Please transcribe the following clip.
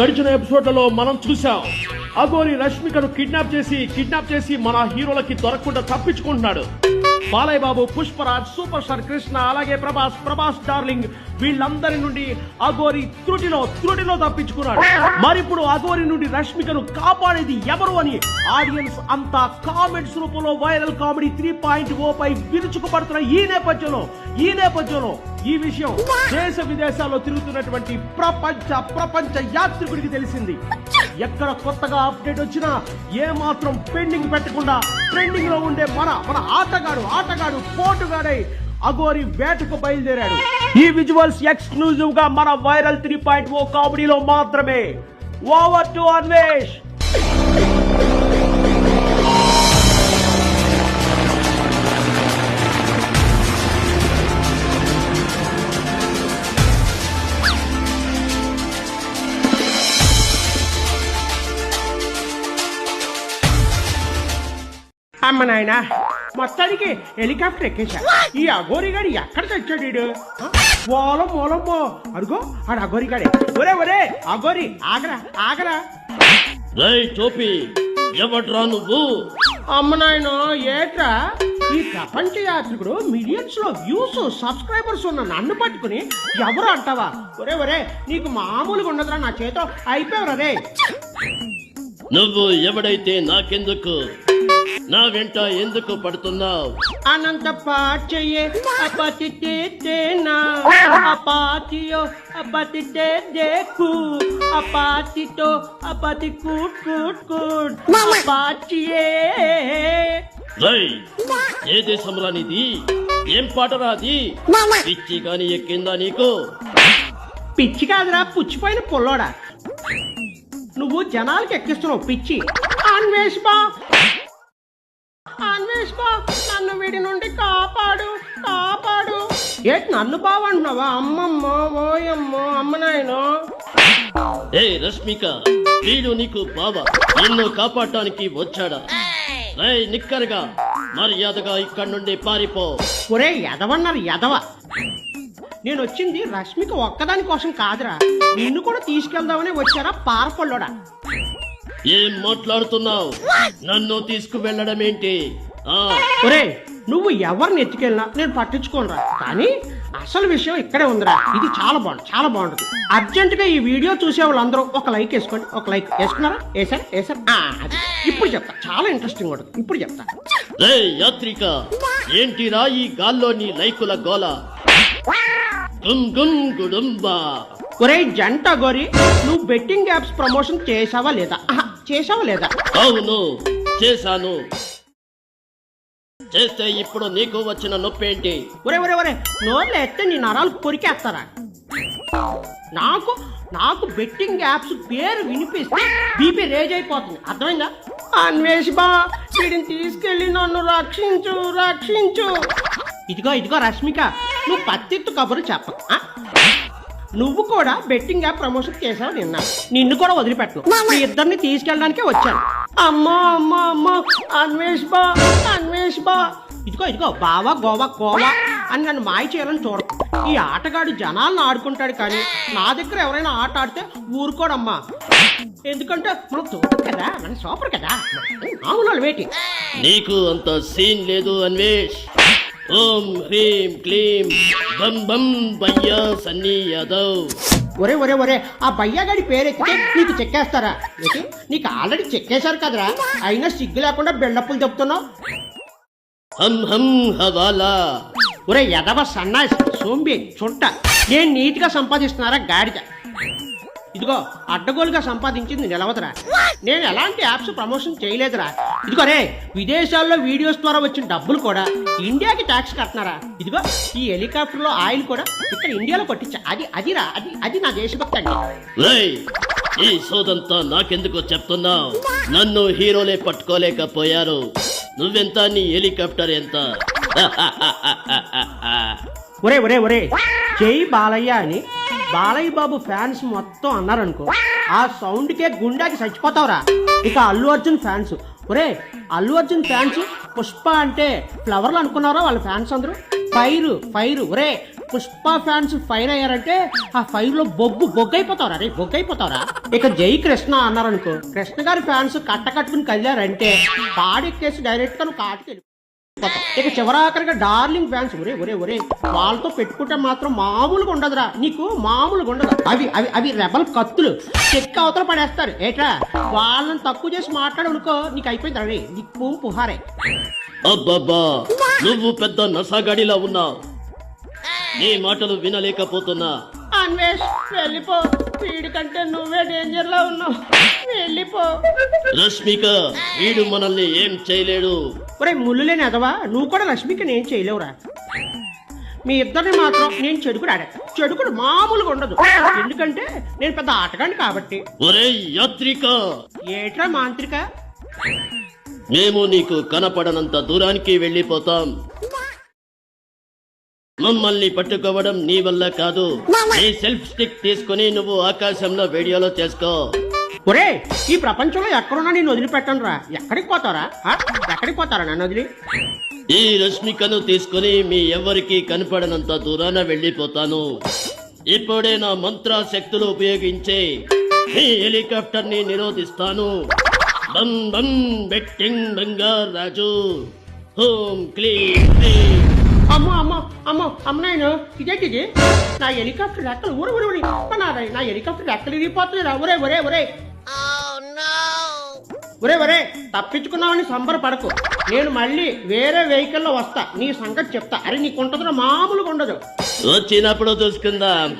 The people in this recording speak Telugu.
గడిచిన ఎపిసోడ్లలో మనం చూసాం అగోరి రష్మికను కిడ్నాప్ చేసి కిడ్నాప్ చేసి మన హీరోలకి దొరకకుండా తప్పించుకుంటున్నాడు. బాలయ్య బాబు పుష్పరాజ్ సూపర్ స్టార్ కృష్ణ అలాగే ప్రభాస్ ప్రభాస్ డార్లింగ్ వీళ్ళందరి నుండి అఘోరి త్రుటిలో త్రుటిలో తప్పించుకున్నాడు. మరిప్పుడు అఘోరి నుండి రష్మికను కాపాడేది ఎవరు అని ఆడియన్స్ అంతా కామెంట్స్ రూపంలో viral comedy three point O పై విరుచుకుపడుతున్న ఈ నేపథ్యంలో ఈ నేపథ్యంలో ఈ విషయం దేశ విదేశాల్లో తిరుగుతున్నటువంటి ప్రపంచ ప్రపంచ యాత్రికుడికి తెలిసింది. ఎక్కడ కొత్తగా అప్డేట్ వచ్చినా ఏ మాత్రం పెండింగ్ పెట్టకుండా ట్రెండింగ్లో ఉండే మన మన ఆటగాడు ఆటగాడు పోటుగాడై అగోరి వేటకు బయలుదేరాడు. ఈ విజువల్స్ ఎక్స్క్లూజివ్గా మన వైరల్ త్రీ పాయింట్ ఓ కామెడీలో మాత్రమే. Over to Anvesh! అమ్మ నాయన మొత్తానికి హెలికాప్టర్ ఎక్కేశా. ఈ అఘోరి గాడు ఎక్కడ తెచ్చాడు వీడు? ఆ? ఓలం ఓలమ్మో అడుగో ఆడు అఘోరి గాడే ఒరే ఒరే అఘోరి ఆగరా ఆగరా. రై టోపీ ఎవడ్రా నువ్వు? అమ్మ నాయన ఏట్రా? ఈ ప్రపంచ యాత్రికుడు మిలియన్స్లో వ్యూస్ సబ్స్క్రైబర్స్ ఉన్న నన్ను పట్టుకుని ఎవరు అంటావా? ఒరే ఒరే నీకు మామూలుగా ఉండదురా నా చేతో అయిపోయావురా రే. నువ్వు ఎవడైతే నాకెందుకు నా వెంట ఎందుకు పడుతున్నావు? అనంత పాచయే అపతితేనా అపాతియో అపతితే దేకు? అపాతితో అపతి కూట్ కూట్ కూట్. అపాచియే రై ఏ దేశంరా నీది ఏం పాటరా అది పిచ్చి కాని ఎక్కిందా నీకు? పిచ్చి కాదురా పుచ్చిపోయిన పుల్లోడా? నువ్వు జనాలకి ఎక్కిస్తున్నావు పిచ్చి. అన్వేష్ బా. బా నన్ను వీడి నుండి కాపాడు కాపాడు. ఏంటి నన్ను బావంటున్నావా అమ్మమ్మ ఓయమ్మో అమ్మ నాయనో. ఏ రష్మిక వీడు నీకు బావ. నిన్ను కాపాడటానికి వచ్చాడా? రై నిక్కరగా మర్యాదగా ఇక్కడి నుండి పారిపో. ఒరే ఎదవన్నారు ఎదవ నేను వచ్చింది రష్మిక ఒక్కదాని కోసం కాదురా. నిన్ను కూడా తీసుకెళ్దామని వచ్చారా పారపళ్ళోడా ఏం మాట్లాడుతున్నావు? నన్ను తీసుకువెళ్ళడం ఏంటి ఒరే నువ్వు ఎవరిని ఎత్తుకెళ్ళినా నేను పట్టించుకోనరా. కానీ అసలు విషయం ఇక్కడే ఉందిరా. ఇది చాలా బాగుంది చాలా బాగుంటుంది. అర్జెంట్గా ఈ వీడియో చూసే వాళ్ళందరూ ఒక లైక్ వేసుకోండి. ఒక లైక్ వేసుకున్నారా? వేసారా? వేసారా? ఇప్పుడు చెప్తా. చాలా ఇంట్రెస్టింగ్ ఉంటుంది. ఇప్పుడు చెప్తా. రే యాత్రిక ఏంటిరా ఈ గాల్లో నీ లైకుల గోల? గుమ్ గుమ్ గుడుంబా. ఒరే జంట గోరి నువ్వు బెట్టింగ్ యాప్స్ ప్రమోషన్ చేసావా లేదా? చేసావా లేదా? అవును చేశాను. చేస్తే ఇప్పుడు నీకు వచ్చిన నొప్పి ఏంటి ఒరే ఒరే ఒరే నోర్లు ఎత్తే నీ నరాలు కొరికేస్తారా? నాకు నాకు బెట్టింగ్ యాప్స్ పేరు వినిపిస్తే బీపీ రేజ్ అయిపోతుంది. అర్థమైందా? అన్వేష్ బా వీడిని తీసుకెళ్ళి నన్ను రక్షించు రక్షించు. ఇదిగో ఇదిగో రష్మిక నువ్వు పత్తిత్తు కబురు చెప్ప? నువ్వు కూడా బెట్టింగ్ యాప్ ప్రమోషన్ చేసావు నిన్న నిన్ను కూడా వదిలిపెట్టను. మీ ఇద్దరిని తీసుకెళ్ళడానికే వచ్చాను. అమ్మో అమ్మో అమ్మో అన్వేష్ బా అన్వేష్ బా. ఇదిగో ఇదిగో బావా గోవా గోవా అని నన్ను మాయ చేయాలని చూడ ఈ ఆటగాడు జనాలను ఆడుకుంటాడు కానీ నా దగ్గర ఎవరైనా ఆట ఆడితే ఊరుకోడమ్మా. ఎందుకంటే మనం తోట కదా మన సూపర్ కదా. అవును వేటి. నీకు అంత సీన్ లేదు అన్వేష్. ఓం హ్రీం క్లీం బం బం బయ్యా సన్నీ యాదవ్. ఒరే ఒరే ఒరే ఆ బయ్యగాడి పేరెత్తితే నీకు చెక్కేస్తారా? నీకు ఆల్రెడీ చెక్కేశారు కదరా? అయినా సిగ్గు లేకుండా బెండప్పులు చెప్తున్నావు హం హం హవాలా. ఒరే ఎదవ సన్నాసి సోంబి చుట్ట నేను నీట్గా సంపాదిస్తున్నారా గాడిద? ఇదిగో అడ్డగోలుగా సంపాదించింది నిలవదురా. నేను ఎలాంటి యాప్స్ ప్రమోషన్ చేయలేదురా. ఇదిగో రే విదేశాల్లో వీడియోస్ ద్వారా వచ్చిన డబ్బులు కూడా ఇండియాకి ట్యాక్స్ కట్టినారా ఇదిగో ఈ హెలికాప్టర్లో ఆయిల్ కూడా ఇక్కడ ఇండియాలో కొట్టించా. అది అదిరా అది అది నా దేశభక్తి అండి. ఈ సోదంతా నాకెందుకు చెప్తున్నావు? నన్ను హీరోలే పట్టుకోలేకపోయారు. నువ్వెంత నీ హెలికాప్టర్ ఎంత? ఒరే ఒరే ఒరే జై బాలయ్య అని బాలయ్య బాబు ఫ్యాన్స్ మొత్తం అన్నారనుకో ఆ సౌండ్కే గుండాకి చచ్చిపోతావురా. ఇక అల్లు అర్జున్ ఫ్యాన్స్. ఒరే అల్లు అర్జున్ ఫ్యాన్స్ పుష్ప అంటే ఫ్లవర్లు అనుకున్నారా వాళ్ళ ఫ్యాన్స్ అందరూ? Fire fire. ఒరే పుష్ప ఫ్యాన్స్ ఫైర్ అయ్యారంటే ఆ ఫైర్లో బొగ్గు బొగ్గు అయిపోతారా రే బొగ్గు అయిపోతారా ఇక జై కృష్ణ అన్నారనుకో కృష్ణ గారి ఫ్యాన్స్ కట్ట కట్టుకుని కదిలారంటే పాడెక్కేసి డైరెక్ట్గా నువ్వు కాటికి ఇక చివరాఖరిగా డార్లింగ్ ఫ్యాన్స్ ఒరే ఒరే ఒరే వాళ్ళతో పెట్టుకుంటే మాత్రం మామూలుగా ఉండదురా. నీకు మామూలుగా ఉండదు. అవి అవి అవి రెబల్ కత్తులు. చెక్క అవతల పడేస్తారు. ఏట్రా? వాళ్ళని తక్కువ చేసి మాట్లాడనుకో నీకు అయిపోయింది రే నీకు పుహారే. అబ్బబ్బా నువ్వు పెద్ద నసాగడిలా ఉన్నావు. నీ మాటలు వినలేకపోతున్నా. అన్వేష్ వెళ్ళిపో. వీడి కంటే నువ్వే డేంజర్లో ఉన్నావు. వెళ్ళిపో. రష్మిక వీడు మనల్ని ఏం చేయలేడు. ఒరే ముళ్ళు లేని ఎదవా నువ్వు కూడా రష్మికి నేను చేయలేవురా. మీ ఇద్దరిని మాత్రం నేను చెడుకుడు ఆడా చెడుకుడు మామూలుగా ఉండదు. ఎందుకంటే నేను పెద్ద ఆటగాండి కాబట్టి. ఒరే యాత్రిక. ఏట్రా మాంత్రిక? మేము నీకు కనపడనంత దూరానికి వెళ్ళిపోతాం. మమ్మల్ని పట్టుకోవడం నీ వల్ల కాదు. నీ సెల్ఫ్ స్టిక్ తీసుకుని నువ్వు ఆకాశంలో వీడియోలో చేసుకో. ఒరే ఈ ప్రపంచంలో ఎక్కడున్నా నేను వదిలిపెట్టను రా. ఎక్కడికి పోతారా? ఎక్కడికి పోతారా నన్ను వదిలి? ఈ రష్మికను తీసుకుని మీ ఎవరికి కనపడనంత దూరాన వెళ్ళిపోతాను. ఇప్పుడే నా మంత్ర శక్తులు ఉపయోగించి ఈ హెలికాప్టర్ని నిరోధిస్తాను. బం బం బెట్టింగ్ బంగార్ రాజు. హోం క్లీం క్లీం. అమ్మో అమ్మో అమ్మో అమ్మ నాయన ఇదేంటి ఇది నా హెలికాప్టర్ రెక్కలు ఊరు ఊరు ఊరి నా హెలికాప్టర్ రెక్కలు ఇరిగిపోతుంది ఒరే ఒరే ఒరే ఒరే ఒరే తప్పించుకున్నావని సంబరపడకు. నేను మళ్ళీ వేరే వెహికల్లో వస్తా. నీ సంగతి చెప్తా. అరే నీకు ఉంటుందో మామూలుగా ఉండదు. వచ్చినప్పుడు చూసుకుందాం.